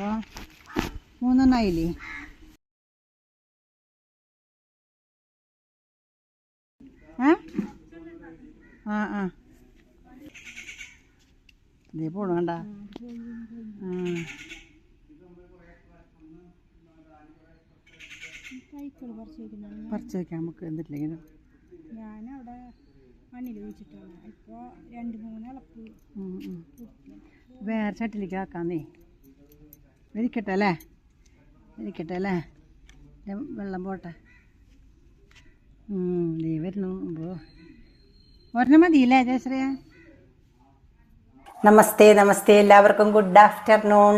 അപ്പോൾ മൂന്നെണ്ണായില്ലേ? ഏ? ആ ആ. ഇതേ പോണു വേണ്ട പറിച്ച് വെക്കാം നമുക്ക് എന്തില്ലെങ്കിലും ഞാനവിടെ മണ്ണിൽ വെച്ചിട്ടാണ് ഇപ്പോൾ രണ്ട് മൂന്ന് ഇളപ്പ്. വേറെ ചട്ടിലേക്ക് ആക്കാന്നേ. ഇരിക്കട്ടെ അല്ലേ? ഇരിക്കട്ടെ അല്ലേ? വെള്ളം പോട്ടെ. നീ വരുന്നു. ഒരെണ്ണം മതിയില്ലേ ജയശ്രീയ? നമസ്തേ നമസ്തേ. എല്ലാവർക്കും ഗുഡ് ആഫ്റ്റർനൂൺ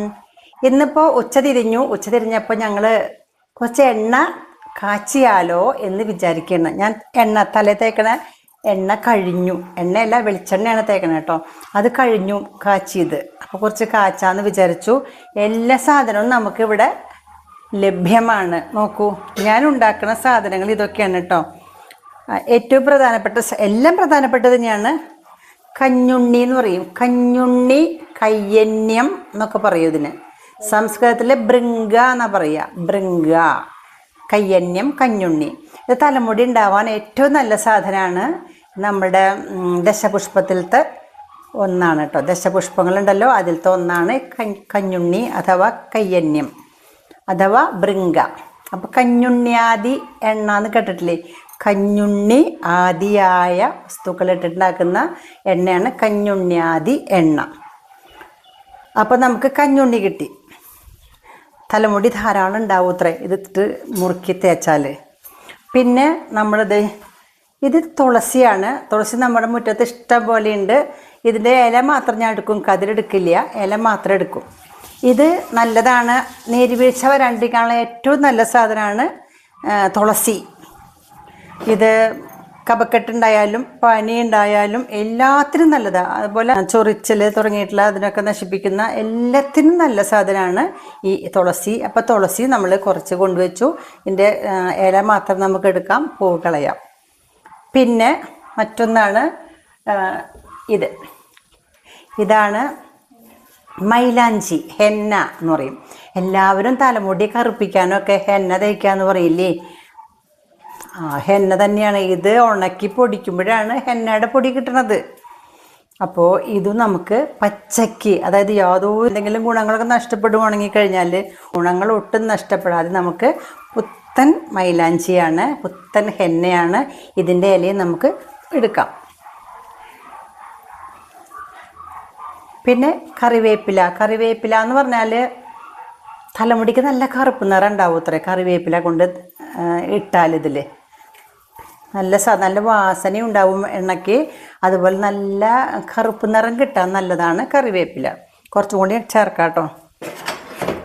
ഇന്നിപ്പോൾ ഉച്ച തിരിഞ്ഞു. ഉച്ച തിരിഞ്ഞപ്പോൾ ഞങ്ങൾ കുറച്ച് എണ്ണ കാച്ചിയാലോ എന്ന് വിചാരിക്കണം. ഞാൻ എണ്ണ തലേ തേക്കണ. എണ്ണ കഴിഞ്ഞു. എണ്ണയല്ല വെളിച്ചെണ്ണയാണ് തേക്കണത് കേട്ടോ. അത് കഴിഞ്ഞു കാച്ചിയത്. അപ്പോൾ കുറച്ച് കാച്ചാന്ന് വിചാരിച്ചു. എല്ലാ സാധനവും നമുക്കിവിടെ ലഭ്യമാണ്. നോക്കൂ ഞാൻ ഉണ്ടാക്കുന്ന സാധനങ്ങൾ ഇതൊക്കെയാണ് കേട്ടോ. ഏറ്റവും പ്രധാനപ്പെട്ട എല്ലാം പ്രധാനപ്പെട്ടത് തന്നെയാണ് കഞ്ഞുണ്ണി എന്ന് പറയും. കഞ്ഞുണ്ണി കയ്യന്യം എന്നൊക്കെ പറയും ഇതിന്. സംസ്കൃതത്തിലെ ബൃങ്ക എന്നാ പറയുക ബൃങ്ക കയ്യന്യം കഞ്ഞുണ്ണി. ഇത് തലമുടി ഉണ്ടാവാൻ ഏറ്റവും നല്ല സാധനമാണ് നമ്മുടെ ദശപുഷ്പത്തിലത്തെ ഒന്നാണ് കേട്ടോ ദശപുഷ്പങ്ങളുണ്ടല്ലോ അതിലത്തെ ഒന്നാണ് കഞ്ഞ്- കഞ്ഞുണ്ണി അഥവാ കയ്യന്യം അഥവാ ബൃങ്ക അപ്പം കഞ്ഞുണ്ണിയാദി എണ്ണ എന്ന് കേട്ടിട്ടില്ലേ? കഞ്ഞുണ്ണി ആദിയായ വസ്തുക്കൾ ഇട്ടിട്ടുണ്ടാക്കുന്ന എണ്ണയാണ് കഞ്ഞുണ്ണിയാദി എണ്ണ. അപ്പോൾ നമുക്ക് കഞ്ഞുണ്ണി കിട്ടി. തലമുടി ധാരാളം ഉണ്ടാവും അത്രേ ഇതിട്ട് മുറുക്കി തേച്ചാൽ പിന്നെ നമ്മളിത് ഇത് തുളസിയാണ്. തുളസി നമ്മുടെ മുറ്റത്ത് ഇഷ്ടം പോലെ ഉണ്ട്. ഇതിന്റെ ഇല മാത്രം ഞാൻ എടുക്കും. കതിരെടുക്കില്ല ഇല മാത്രം എടുക്കും. ഇത് നല്ലതാണ്. നീരുവീഴ്ച വരാണ്ടിരിക്കാനുള്ള ഏറ്റവും നല്ല സാധനമാണ് തുളസി. ഇത് കപക്കെട്ടുണ്ടായാലും പനി ഉണ്ടായാലും എല്ലാത്തിനും നല്ലതാണ് അതുപോലെ ചൊറിച്ചൽ തുടങ്ങിയിട്ടുള്ള അതിനൊക്കെ നശിപ്പിക്കുന്ന എല്ലാത്തിനും നല്ല സാധനമാണ് ഈ തുളസി. അപ്പോൾ തുളസി നമ്മൾ കുറച്ച് കൊണ്ടുവച്ചു. ഇതിന്റെ ഇല മാത്രം നമുക്ക് എടുക്കാം. പൂ കളയാം. പിന്നെ മറ്റൊന്നാണ് ഇത്. ഇതാണ് മൈലാഞ്ചി ഹെന്ന എന്ന് പറയും. എല്ലാവരും തലമുടി കറുപ്പിക്കാനൊക്കെ ഹെന്ന തേക്കാന്ന് പറയില്ലേ? ആ ഹെന്ന തന്നെയാണ്. ഇത് ഉണക്കി പൊടിക്കുമ്പോഴാണ് ഹെന്നയുടെ പൊടി കിട്ടണത്. അപ്പോൾ ഇത് നമുക്ക് പച്ചയ്ക്ക് അതായത് യാതൊരു എന്തെങ്കിലും ഗുണങ്ങളൊക്കെ നഷ്ടപ്പെടുവാണെങ്കിൽ കഴിഞ്ഞാൽ ഗുണങ്ങൾ ഒട്ടും നഷ്ടപ്പെടാതെ നമുക്ക് പുത്തൻ മൈലാഞ്ചിയാണ് പുത്തൻ ഹെന്നയാണ്. ഇതിന്റെ ഇലയും നമുക്ക് എടുക്കാം. പിന്നെ കറിവേപ്പില. കറിവേപ്പില എന്ന് പറഞ്ഞാൽ തലമുടിക്ക് നല്ല കറുപ്പ് നിറം ഉണ്ടാവും അത്രേ. കറിവേപ്പില കൊണ്ട് ഇട്ടാൽ ഇതിൽ നല്ല സ നല്ല വാസന ഉണ്ടാവും എണ്ണയ്ക്ക്. അതുപോലെ നല്ല കറുപ്പ് നിറം കിട്ടാൻ നല്ലതാണ് കറിവേപ്പില. കുറച്ചും കൂടി ചേർക്കാം കേട്ടോ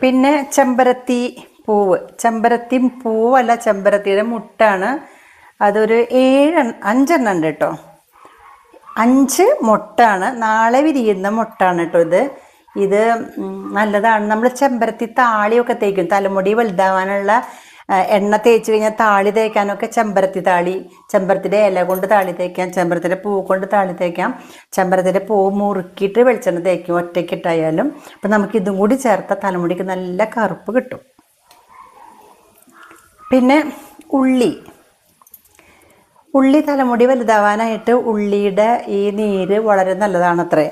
പിന്നെ ചെമ്പരത്തി. പൂവ്. ചെമ്പരത്തി പൂവല്ല ചെമ്പരത്തിയുടെ മുട്ടാണ്. അതൊരു ഏഴ് അഞ്ചെണ്ണം ഉണ്ട് കേട്ടോ. അഞ്ച് മുട്ടാണ്. നാളെ വിരിയുന്ന മുട്ടാണ് കേട്ടോ ഇത്. ഇത് നല്ലതാണ്. നമ്മൾ ചെമ്പരത്തി താളിയൊക്കെ തേക്കും. തലമുടി വലുതാവാനുള്ള എണ്ണ തേച്ച് കഴിഞ്ഞാൽ താളി തേക്കാനൊക്കെ ചെമ്പരത്തി താളി ചെമ്പരത്തിന്റെ ഇല കൊണ്ട് താളി തേക്കാം ചെമ്പരത്തിന്റെ പൂ കൊണ്ട് താളി തേക്കാം. ചെമ്പരത്തിന്റെ പൂ മുറുക്കിയിട്ട് വെളിച്ചെണ്ണ തേക്കും ഒറ്റയ്ക്കിട്ടായാലും അപ്പം നമുക്ക് ഇതും കൂടി ചേർത്താൽ തലമുടിക്ക് നല്ല കറുപ്പ് കിട്ടും. പിന്നെ ഉള്ളി. ഉള്ളി തലമുടി വലുതാവാനായിട്ട് ഉള്ളിയുടെ ഈ നീര് വളരെ നല്ലതാണത്രേ.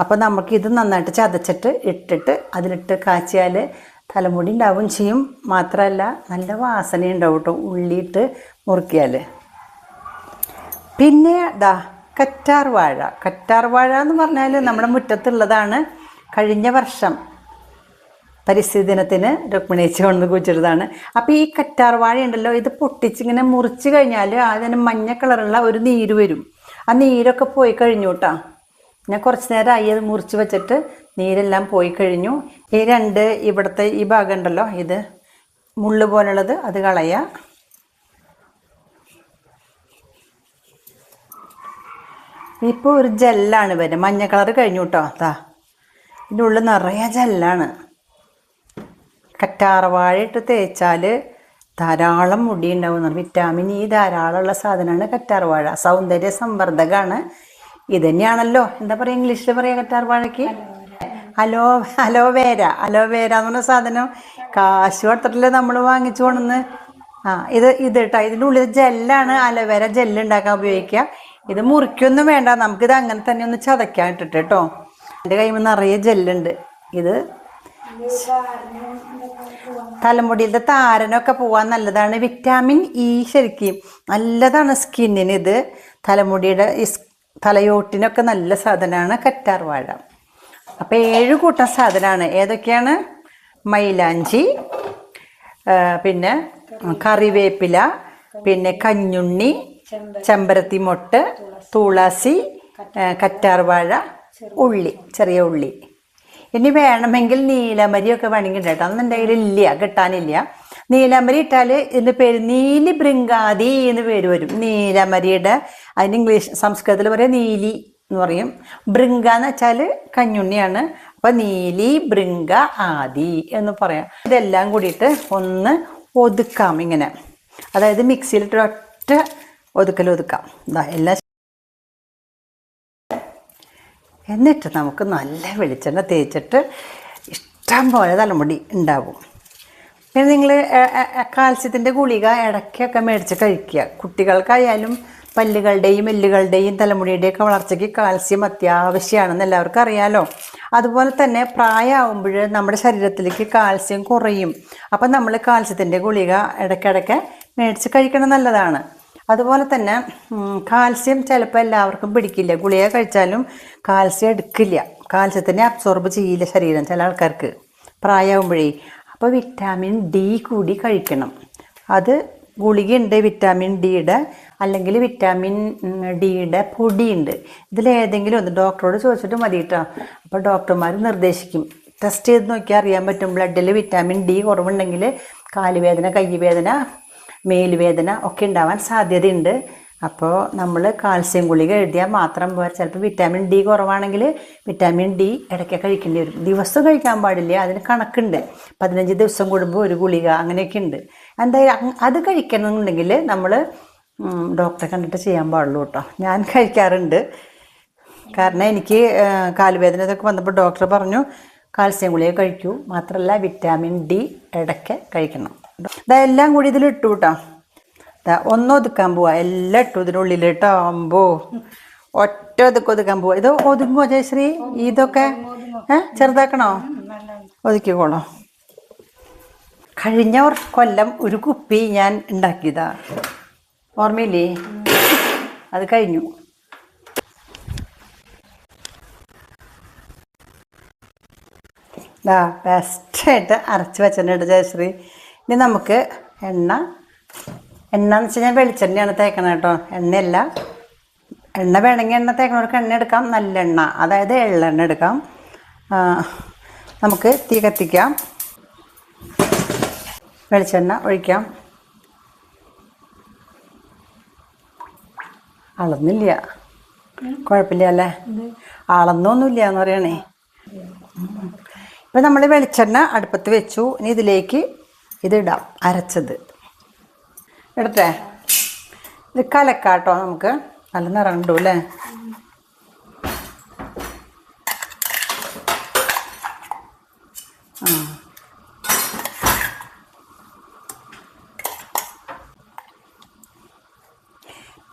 അപ്പോൾ നമുക്ക് ഇത് നന്നായിട്ട് ചതച്ചിട്ട് ഇട്ടിട്ട് അതിലിട്ട് കാച്ചിയാൽ തലമുടി ഉണ്ടാവും ചെയ്യും. മാത്രമല്ല നല്ല വാസന ഉണ്ടാവും കേട്ടോ ഉള്ളിയിട്ട് മുറുക്കിയാൽ പിന്നെ ദാ കറ്റാർ വാഴ കറ്റാർ വാഴ എന്ന് പറഞ്ഞാൽ നമ്മുടെ മുറ്റത്തുള്ളതാണ് കഴിഞ്ഞ വർഷം പരിസ്ഥിതി ദിനത്തിന് രുക്മിണേച്ചി കൊണ്ട് കുച്ചിട്ടതാണ് അപ്പോൾ ഈ കറ്റാർവാഴ ഉണ്ടല്ലോ ഇത് പൊട്ടിച്ചിങ്ങനെ മുറിച്ച് കഴിഞ്ഞാൽ അതിന് മഞ്ഞ കളറുള്ള ഒരു നീര് വരും. ആ നീരൊക്കെ പോയി കഴിഞ്ഞു കേട്ടോ ഞാൻ കുറച്ച് നേരം അത് മുറിച്ച് വെച്ചിട്ട് നീരെല്ലാം പോയി കഴിഞ്ഞു. ഈ രണ്ട് ഇവിടുത്തെ ഈ ഭാഗം ഉണ്ടല്ലോ ഇത് മുള്ള് പോലുള്ളത് അത് കളയുക ഇപ്പോൾ ഒരു ജെല്ലാണ് വരുന്നത് മഞ്ഞ കളർ കഴിഞ്ഞു കേട്ടോ അതാ ഇതിന്റെ ഉള്ളിൽ നിറയെ ജെല്ലാണ്. കറ്റാർവാഴ ഇട്ട് തേച്ചാൽ ധാരാളം മുടി ഉണ്ടാവും വിറ്റാമിൻ ഇ ധാരാളമുള്ള സാധനമാണ് കറ്റാർവാഴ. സൗന്ദര്യ സംവർദ്ധകമാണ് ഇത് തന്നെയാണല്ലോ. എന്താ പറയുക ഇംഗ്ലീഷിൽ പറയുക കറ്റാർവാഴയ്ക്ക്? അലോ അലോവേര അലോവേര എന്ന് പറഞ്ഞ സാധനം കാശ് കൊടുത്തിട്ടില്ല നമ്മൾ വാങ്ങിച്ചു കൊണ്ടുവന്ന്? ആ ഇത് ഇത് കേട്ടോ ഇതിന്റെ ഉള്ളിൽ ജെല്ലാണ് അലോവേര ജെല്ല് ഉണ്ടാക്കാൻ ഉപയോഗിക്കുക. ഇത് മുറിക്കൊന്നും വേണ്ട. നമുക്കിത് അങ്ങനെ തന്നെ ഒന്ന് ചതയ്ക്കാൻ ഇട്ടിട്ട് കേട്ടോ എന്റെ കയ്യിൽ നിറയെ ജെല്ലുണ്ട്. ഇത് തലമുടിയിലത്തെ താരനൊക്കെ പോവാൻ നല്ലതാണ്. വിറ്റാമിൻ ഇ ശരിക്കും നല്ലതാണ് സ്കിന്നിന് ഇത് തലമുടിയുടെ തലയോട്ടിനൊക്കെ നല്ല സാധനമാണ് കറ്റാർ വാഴ. അപ്പം ഏഴ് കൂട്ടം സാധനമാണ്. ഏതൊക്കെയാണ്? മൈലാഞ്ചി പിന്നെ കറിവേപ്പില പിന്നെ കഞ്ഞുണ്ണി ചെമ്പരത്തി മൊട്ട് തുളസി കറ്റാർവാഴ കറ്റാർ വാഴ ഉള്ളി ചെറിയ ഉള്ളി. ഇനി വേണമെങ്കിൽ നീലമരിയൊക്കെ വേണമെങ്കിൽ എന്റെ കയ്യിൽ ഇല്ല കിട്ടാനില്ല. നീലമരി ഇട്ടാൽ ഇതിന്റെ പേര് നീലി ബൃങ്കാതി എന്ന് പേര് വരും. നീലമരിയുടെ അതിന് ഇംഗ്ലീഷ് സംസ്കൃതത്തിൽ പറയാം നീലി എന്ന് പറയും. ബൃങ്ക എന്ന് വെച്ചാൽ കഞ്ഞുണ്ണിയാണ്. അപ്പം നീലി ബൃങ്ക ആദി എന്ന് പറയാം. ഇതെല്ലാം കൂടിയിട്ട് ഒന്ന് ഒതുക്കാം ഇങ്ങനെ. അതായത് മിക്സിയിലിട്ട് ഒറ്റ ഒതുക്കൽ ഒതുക്കാം ഇതാ എല്ലാം എന്നിട്ട് നമുക്ക് നല്ല വെളിച്ചെണ്ണ തേച്ചിട്ട് ഇഷ്ടം പോലെ തലമുടി ഉണ്ടാവും. പിന്നെ നിങ്ങൾ കാൽസ്യത്തിന്റെ ഗുളിക ഇടയ്ക്കൊക്കെ മേടിച്ച് കഴിക്കുക. കുട്ടികൾക്കായാലും പല്ലുകളുടെയും എല്ലുകളുടെയും തലമുടിയുടെയൊക്കെ വളർച്ചയ്ക്ക് കാൽസ്യം അത്യാവശ്യമാണെന്ന് എല്ലാവർക്കും അറിയാലോ. അതുപോലെ തന്നെ പ്രായമാകുമ്പോൾ നമ്മുടെ ശരീരത്തിലേക്ക് കാൽസ്യം കുറയും. അപ്പം നമ്മൾ കാൽസ്യത്തിന്റെ ഗുളിക ഇടയ്ക്കിടയ്ക്ക് മേടിച്ച് കഴിക്കണം നല്ലതാണ്. അതുപോലെ തന്നെ കാൽസ്യം ചിലപ്പോൾ എല്ലാവർക്കും പിടിക്കില്ല. ഗുളിക കഴിച്ചാലും കാൽസ്യം എടുക്കില്ല. കാൽസ്യത്തിനെ അബ്സോർബ് ചെയ്യില്ല ശരീരം ചില ആൾക്കാർക്ക്. പ്രായമാകുമ്പോഴേ അപ്പോൾ വിറ്റാമിൻ ഡി കൂടി കഴിക്കണം. അത് ഗുളികയുണ്ട് വിറ്റാമിൻ ഡിയുടെ അല്ലെങ്കിൽ വിറ്റാമിൻ ഡിയുടെ പൊടിയുണ്ട്. ഇതിലേതെങ്കിലും ഒന്ന് ഡോക്ടറോട് ചോദിച്ചിട്ട് മതി കേട്ടോ അപ്പോൾ ഡോക്ടർമാർ നിർദ്ദേശിക്കും. ടെസ്റ്റ് ചെയ്ത് നോക്കിയാൽ അറിയാൻ പറ്റും. ബ്ലഡിൽ വിറ്റാമിൻ ഡി കുറവുണ്ടെങ്കിൽ കാലുവേദന കൈവേദന മേലുവേദന ഒക്കെ ഉണ്ടാവാൻ സാധ്യതയുണ്ട്. അപ്പോൾ നമ്മൾ കാൽസ്യം ഗുളിക എഴുതിയാൽ മാത്രം പോരാ. ചിലപ്പോൾ വിറ്റാമിൻ ഡി കുറവാണെങ്കിൽ വിറ്റാമിൻ ഡി ഇടയ്ക്ക് കഴിക്കേണ്ടി വരും. ദിവസം കഴിക്കാൻ പാടില്ല അതിന് കണക്കുണ്ട്. പതിനഞ്ച് ദിവസം കൂടുമ്പോൾ ഒരു ഗുളിക അങ്ങനെയൊക്കെ ഉണ്ട്. എന്തായാലും അത് കഴിക്കണമെന്നുണ്ടെങ്കിൽ നമ്മൾ ഡോക്ടറെ കണ്ടിട്ട് ചെയ്യാൻ പാടുള്ളൂ കേട്ടോ. ഞാൻ കഴിക്കാറുണ്ട്. കാരണം എനിക്ക് കാൽവേദന ഇതൊക്കെ വന്നപ്പോൾ ഡോക്ടർ പറഞ്ഞു കാൽസ്യം ഗുളിക കഴിക്കൂ. മാത്രമല്ല വിറ്റാമിൻ ഡി ഇടയ്ക്ക് കഴിക്കണം. ഇതെല്ലാം കൂടി ഇതിൽ ഇട്ടു കേട്ടോ ഒതുക്കാൻ പോവാ. എല്ലാം ഇട്ടു ഇതിനുള്ളിൽ കേട്ടോ ഒറ്റ ഒതുക്കം ഒതുക്കാൻ പോവാ. ഇത് ഒതുങ്ങോ ജയശ്രീ? ഇതൊക്കെ? ഏ? ചെറുതാക്കണോ? ഒതുക്കിക്കോളോ കഴിഞ്ഞ കൊല്ലം ഒരു കുപ്പി ഞാൻ ഉണ്ടാക്കിയതാ. ഓർമ്മയില്ലേ? അത് കഴിഞ്ഞു. ബെസ്റ്റായിട്ട് അരച്ച് വെച്ചിട്ടുണ്ട് ജയശ്രീ. ഇനി നമുക്ക് എണ്ണ. എണ്ണ എന്ന് വെച്ച് കഴിഞ്ഞാൽ വെളിച്ചെണ്ണയാണ് തേക്കണം കേട്ടോ. എണ്ണയല്ല. എണ്ണ വേണമെങ്കിൽ എണ്ണ തേക്കണവർക്ക് എണ്ണ എടുക്കാം. നല്ല എണ്ണ. അതായത് എള്ളെണ്ണ എടുക്കാം. നമുക്ക് തീ കത്തിക്കാം. വെളിച്ചെണ്ണ ഒഴിക്കാം. അളന്നില്ല. കുഴപ്പമില്ല അല്ലേ? അളന്നൊന്നുമില്ല എന്ന് പറയണേ. ഇപ്പം നമ്മൾ വെളിച്ചെണ്ണ അടുപ്പത്ത് വെച്ചു. ഇനി ഇതിലേക്ക് ഇതിടാം അരച്ചത്. എടുത്തേ? ഇത് കലക്കാട്ടോ നമുക്ക്. നല്ല നിറം ഉണ്ടു അല്ലേ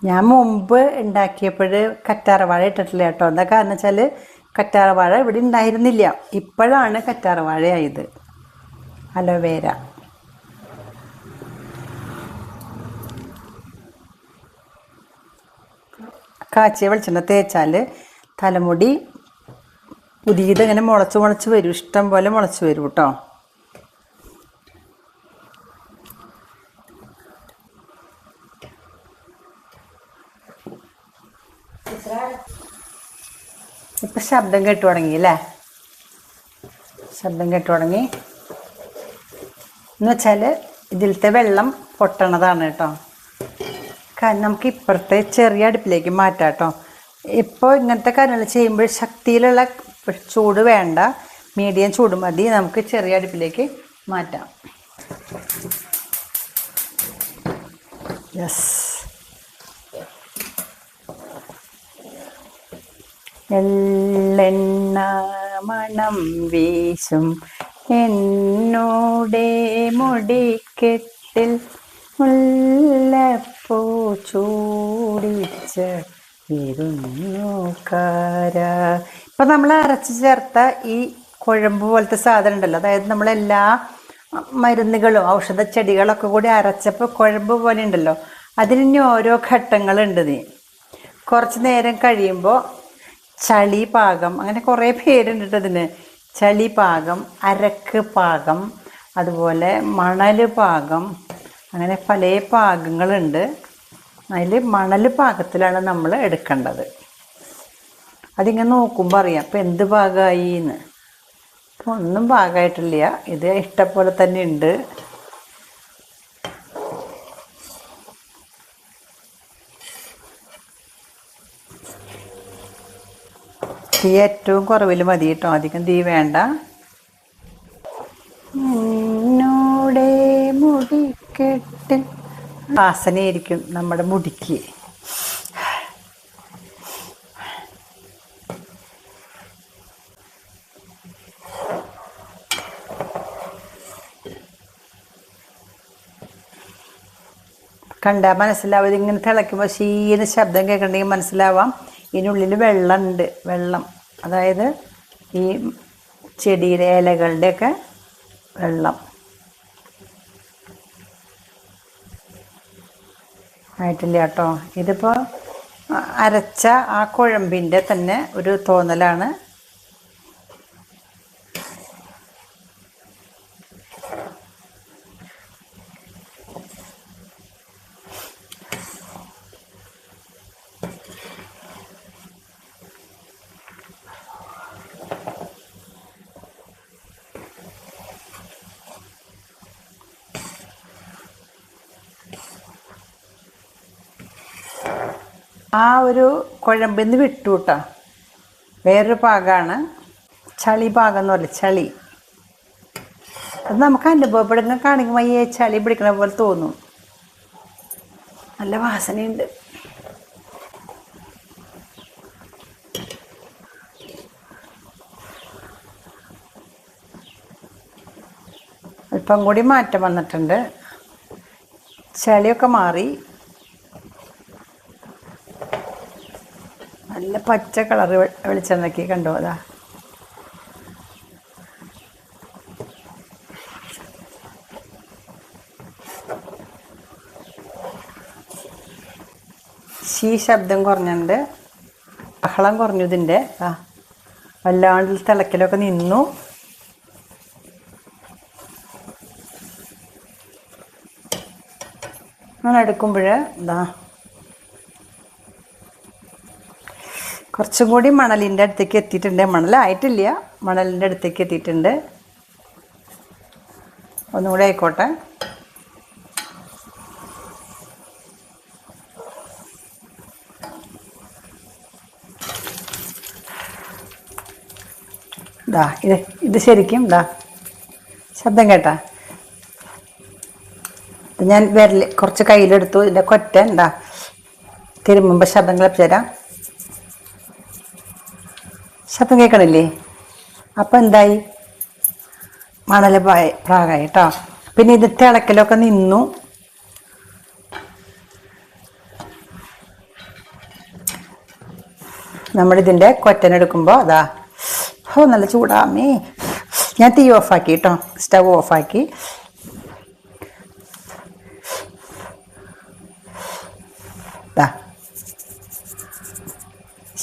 ഞാൻ മുമ്പ് ഉണ്ടാക്കിയപ്പോൾ കറ്റാറവാഴ ഇട്ടിട്ടില്ല കേട്ടോ. എന്താ കാരണം വെച്ചാൽ കറ്റാറവാഴ ഇവിടെ ഉണ്ടായിരുന്നില്ല. ഇപ്പോഴാണ് കറ്റാറവാഴ ആയത് അലോവേര. കാച്ചിയ വെളിച്ചെണ്ണ തേച്ചാൽ തലമുടി പുതിയത് ഇങ്ങനെ മുളച്ച് മുളച്ച് വരും. ഇഷ്ടം പോലെ മുളച്ച് വരും കേട്ടോ ഇപ്പം ശബ്ദം കേട്ടു തുടങ്ങി അല്ലേ? ശബ്ദം കേട്ടു തുടങ്ങി. എന്ന് വെച്ചാൽ ഇതിലത്തെ വെള്ളം പൊട്ടണതാണ് കേട്ടോ നമുക്ക് ഇപ്പുറത്തെ ചെറിയ അടുപ്പിലേക്ക് മാറ്റാം കേട്ടോ. ഇപ്പോൾ ഇങ്ങനത്തെ കാര്യങ്ങൾ ചെയ്യുമ്പോൾ ശക്തിയിലുള്ള ചൂട് വേണ്ട. മീഡിയം ചൂട് മതി. നമുക്ക് ചെറിയ അടുപ്പിലേക്ക് മാറ്റാം. യെസ് എള്ളെണ്ണ മണം വീശും. എന്നോടെ മുടിക്കെട്ടിൽ ചൂടിച്ച് ഇരുന്നുകാര ഇപ്പൊ നമ്മൾ അരച്ച് ചേർത്ത ഈ കുഴമ്പ് പോലത്തെ സാധനം ഉണ്ടല്ലോ. അതായത് നമ്മളെല്ലാ മരുന്നുകളും ഔഷധ ചെടികളൊക്കെ കൂടി അരച്ചപ്പോൾ കുഴമ്പ് പോലെ ഉണ്ടല്ലോ. അതിന് ഓരോ ഘട്ടങ്ങളുണ്ട് നീ കുറച്ച് നേരം കഴിയുമ്പോൾ ചളി പാകം അങ്ങനെ കുറേ പേരുണ്ട് ഇതിന്. ചളി പാകം അരക്ക് പാകം അതുപോലെ മണൽ പാകം അങ്ങനെ പല പാകങ്ങളുണ്ട്. അതിൽ മണൽ പാകത്തിലാണ് നമ്മൾ എടുക്കേണ്ടത്. അതിങ്ങനെ നോക്കുമ്പോൾ അറിയാം അപ്പോൾ എന്ത് പാകമായി എന്ന് അപ്പോൾ ഒന്നും പാകമായിട്ടില്ല ഇത് ഇഷ്ടപോലെ തന്നെ ഉണ്ട് തീ ഏറ്റവും കുറവിൽ മതി കേട്ടോ. അധികം തീ വേണ്ട എന്നോടെ മുടിക്കെട്ടിൽ വാസനയായിരിക്കും നമ്മുടെ മുടിക്ക്. കണ്ടാൽ മനസ്സിലാവും ഇതിങ്ങനെ തിളയ്ക്കുമ്പോൾ ശീന ശബ്ദം കേൾക്കണമെങ്കിൽ മനസ്സിലാവാം. ഇതിനുള്ളിൽ വെള്ളമുണ്ട് വെള്ളം. അതായത് ഈ ചെടിയിലെ ഇലകളുടെയൊക്കെ വെള്ളം. ആയിട്ടില്ല കേട്ടോ. ഇതിപ്പോൾ അരച്ച ആ കുഴമ്പിന്റെ തന്നെ ഒരു തോന്നലാണ്. ആ ഒരു കുഴമ്പിന്ന് വിട്ടു കേട്ടോ വേറൊരു പാകമാണ് ചളി പാകം എന്ന് പറയില്ല ചളി. അത് നമുക്ക് അനുഭവപ്പെടുന്ന കാണിക്കുമ്പോൾ ഈ ചളി പിടിക്കണ പോലെ തോന്നും. നല്ല വാസനയുണ്ട്. അല്പം കൂടി മാറ്റം വന്നിട്ടുണ്ട്. ചളിയൊക്കെ മാറി. നല്ല പച്ച കളർ വെളിച്ചെണ്ണയ്ക്ക് കണ്ടോ അതാ. ശീ ശബ്ദം കുറഞ്ഞുണ്ട്. ബഹളം കുറഞ്ഞു ഇതിന്റെ. ആ വല്ലാണ്ട് തിളക്കലൊക്കെ നിന്നു. അങ്ങനെ എടുക്കുമ്പോൾ ഇതാ കുറച്ചും കൂടി മണലിന്റെ അടുത്തേക്ക് എത്തിയിട്ടുണ്ട്. മണലായിട്ടില്ല. മണലിന്റെ അടുത്തേക്ക് എത്തിയിട്ടുണ്ട്. ഒന്നുകൂടെ ആയിക്കോട്ടെ. ദാ ഇത് ഇത് ശരിക്കും ദാ ശബ്ദം കേട്ടാ. ഞാൻ വിരൽ കുറച്ച് കയ്യിലെടുത്തു. ഇതിന്റെ കൊറ്റ എന്താ തിരുമ്പുമ്പോൾ ശബ്ദം കളിപ്പിച്ചു തരാം. ശബ്ദം കേൾക്കണില്ലേ? അപ്പം എന്തായി? മണൽ പ്രാകായി കേട്ടോ പിന്നെ ഇത് തിളക്കലൊക്കെ നിന്നു. നമ്മളിതിന്റെ കൊറ്റനെടുക്കുമ്പോൾ അതാ ഓ നല്ല ചൂടാമേ ഞാൻ തീ ഓഫാക്കി കേട്ടോ സ്റ്റവ് ഓഫാക്കി.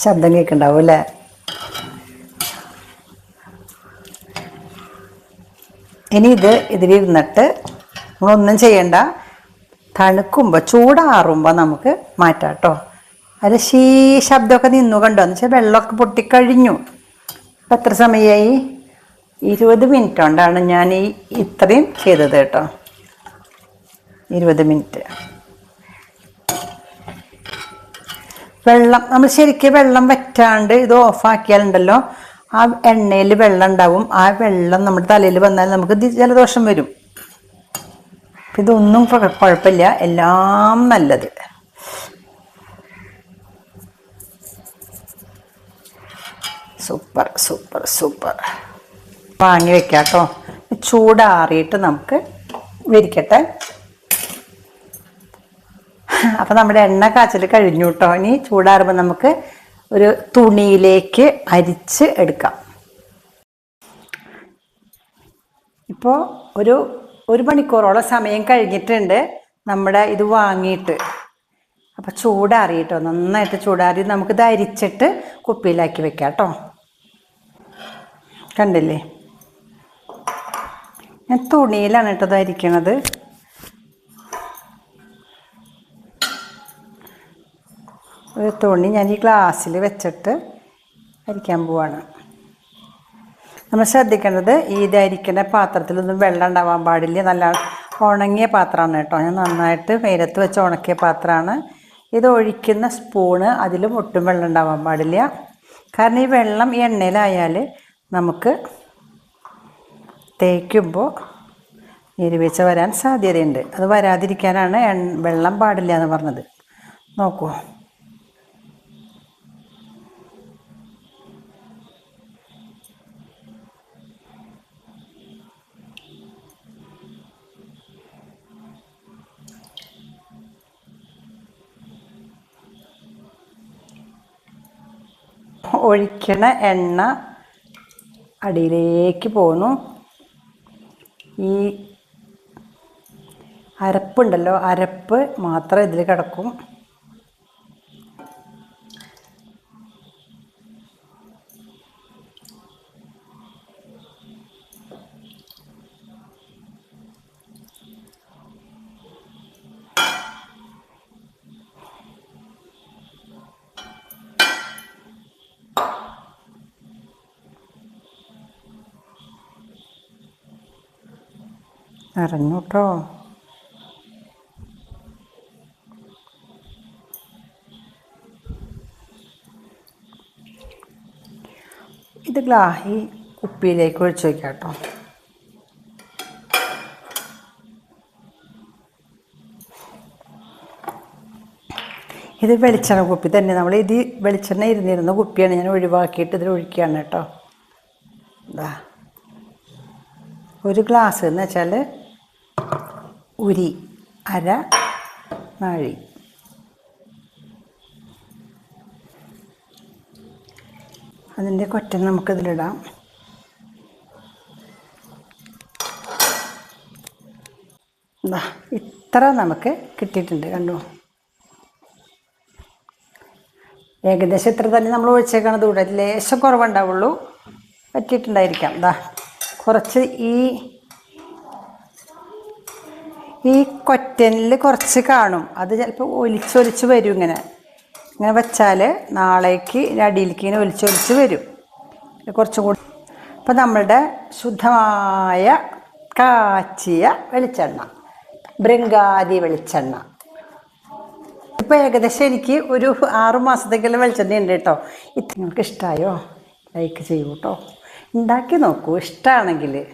ശബ്ദം കേൾക്കണ്ടാവും അല്ലേ ഇനി ഇത് ഇതിലിരുന്നിട്ട് നമ്മളൊന്നും ചെയ്യണ്ട. തണുക്കുമ്പോൾ ചൂടാറുമ്പോൾ നമുക്ക് മാറ്റാം കേട്ടോ അതിൽ ശീ ശബ്ദമൊക്കെ നിന്നു കണ്ടോ? എന്ന് വെച്ചാൽ വെള്ളമൊക്കെ പൊട്ടിക്കഴിഞ്ഞു. ഇപ്പം എത്ര സമയമായി ഇരുപത് മിനിറ്റ് കൊണ്ടാണ് ഞാൻ ഈ ഇത്രയും ചെയ്തത് കേട്ടോ. ഇരുപത് മിനിറ്റ്. വെള്ളം നമ്മൾ ശരിക്കും വെള്ളം വറ്റാണ്ട് ഇത് ഓഫാക്കിയാലുണ്ടല്ലോ. ആ എണ്ണയിൽ വെള്ളം ഉണ്ടാവും. ആ വെള്ളം നമ്മുടെ തലയിൽ വന്നാൽ നമുക്ക് ജലദോഷം വരും. ഇതൊന്നും കുഴ- കുഴപ്പമില്ല എല്ലാം നല്ലത്. Super super super. വാങ്ങി വെക്കാം കേട്ടോ. ചൂടാറിയിട്ട് നമുക്ക് വിരിക്കട്ടെ. അപ്പം നമ്മുടെ എണ്ണ കാച്ചൽ കഴിഞ്ഞു കേട്ടോ. ഇനി ചൂടാറുമ്പോൾ നമുക്ക് ഒരു തുണിയിലേക്ക് അരിച്ച് എടുക്കാം. ഇപ്പോൾ ഒരു ഒരു മണിക്കൂറോളം സമയം കഴിഞ്ഞിട്ടുണ്ട്. നമ്മുടെ ഇത് വാങ്ങിയിട്ട്. അപ്പോൾ ചൂടാറിയിട്ടോ നന്നായിട്ട് ചൂടാറി നമുക്കിത് അരിച്ചിട്ട് കുപ്പിയിലാക്കി വെക്കാം കേട്ടോ. കണ്ടില്ലേ? ഞാൻ തുണിയിലാണ് കേട്ടോ ഇത് അരിക്കണത്. ഒരു തുണി ഞാൻ ഈ ഗ്ലാസ്സിൽ വെച്ചിട്ട് അരിക്കാൻ പോവാണ്. നമ്മൾ ശ്രദ്ധിക്കേണ്ടത് ഈ ഇതരിക്കുന്ന പാത്രത്തിലൊന്നും വെള്ളം ഉണ്ടാവാൻ പാടില്ല. നല്ല ഉണങ്ങിയ പാത്രമാണ് കേട്ടോ. ഞാൻ നന്നായിട്ട് വെയിലത്ത് വെച്ച് ഉണക്കിയ പാത്രമാണ്. ഇത് ഒഴിക്കുന്ന സ്പൂണ് അതിലും ഒട്ടും വെള്ളം ഉണ്ടാവാൻ പാടില്ല. കാരണം ഈ വെള്ളം ഈ എണ്ണയിലായാൽ നമുക്ക് തേക്കുമ്പോൾ നീരുവീഴ്ച വരാൻ സാധ്യതയുണ്ട്. അത് വരാതിരിക്കാനാണ് വെള്ളം പാടില്ല എന്ന് പറഞ്ഞത്. നോക്കൂ ഒഴിക്കണ എണ്ണ അടിയിലേക്ക് പോന്നു. ഈ അരപ്പുണ്ടല്ലോ അരപ്പ് മാത്രം ഇതിൽ കിടക്കും. നിറഞ്ഞു കേട്ടോ ഇത് ഗ്ലാഹി ഉപ്പിയിലേക്ക് ഒഴിച്ചു വയ്ക്കാം കേട്ടോ ഇത് വെളിച്ചെണ്ണ കുപ്പി തന്നെ. നമ്മൾ ഇത് വെളിച്ചെണ്ണ ഇരുന്നിരുന്ന കുപ്പിയാണ് ഞാൻ ഒഴിവാക്കിയിട്ട് ഇതിൽ ഒഴിക്കുകയാണ് കേട്ടോ. ഇതാ ഒരു ഗ്ലാസ് എന്ന് വെച്ചാൽ ഉരി അര നാഴി. അതിന്റെ കൊറ്റ നമുക്കിതിലിടാം. ഇത്ര നമുക്ക് കിട്ടിയിട്ടുണ്ട് കണ്ടു? ഏകദേശം ഇത്ര തന്നെ നമ്മൾ ഒഴിച്ചേക്കണത് കൂടെ ലേശം കുറവുണ്ടാവുള്ളൂ. പറ്റിയിട്ടുണ്ടായിരിക്കാം. ദാ കുറച്ച് ഈ ഈ കൊറ്റനിൽ കുറച്ച് കാണും. അത് ചിലപ്പോൾ ഒലിച്ചൊലിച്ച് വരും ഇങ്ങനെ. ഇങ്ങനെ വെച്ചാൽ നാളേക്ക് അടിയിലേക്ക് ഇങ്ങനെ ഒലിച്ചൊലിച്ച് വരും. കുറച്ചും കൂടി. അപ്പം നമ്മളുടെ ശുദ്ധമായ കാച്ചിയ വെളിച്ചെണ്ണ. ബൃങ്കാതി വെളിച്ചെണ്ണ. ഇപ്പോൾ ഏകദേശം എനിക്ക് ഒരു ആറു മാസത്തേക്കുള്ള വെളിച്ചെണ്ണ ഉണ്ട് കേട്ടോ. ഇത് നിങ്ങൾക്ക് ഇഷ്ടമായോ ലൈക്ക് ചെയ്യൂ കേട്ടോ. ഉണ്ടാക്കി നോക്കൂ. ഇഷ്ടമാണെങ്കിൽ